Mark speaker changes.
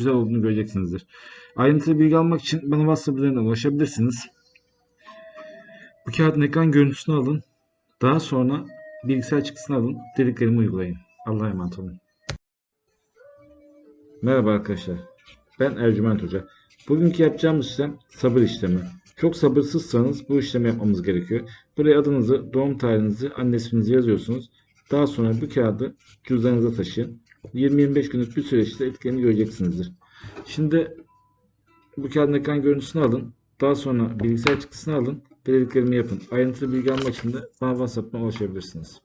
Speaker 1: güzel olduğunu göreceksinizdir. Ayrıntılı bilgi almak için bana WhatsApp üzerinden ulaşabilirsiniz. Bu kağıdın ekran görüntüsünü alın. Daha sonra bilgisayar çıktısını alın. Dediklerimi uygulayın. Allah'a emanet olun. Merhaba arkadaşlar. Ben Ercüment Hoca. Bugünkü yapacağımız işlem sabır işlemi. Çok sabırsızsanız bu işlemi yapmamız gerekiyor. Buraya adınızı, doğum tarihinizi, anne yazıyorsunuz. Daha sonra bu kağıdı cüzdanınıza taşıyın. 20-25 günlük bir süreçte etkilerini göreceksinizdir. Şimdi bu kağıdın ekran görüntüsünü alın. Daha sonra bilgisayar çıktısını alın. Dediklerimi yapın. Ayrıntılı bilgi almak için de bana WhatsApp'tan ulaşabilirsiniz.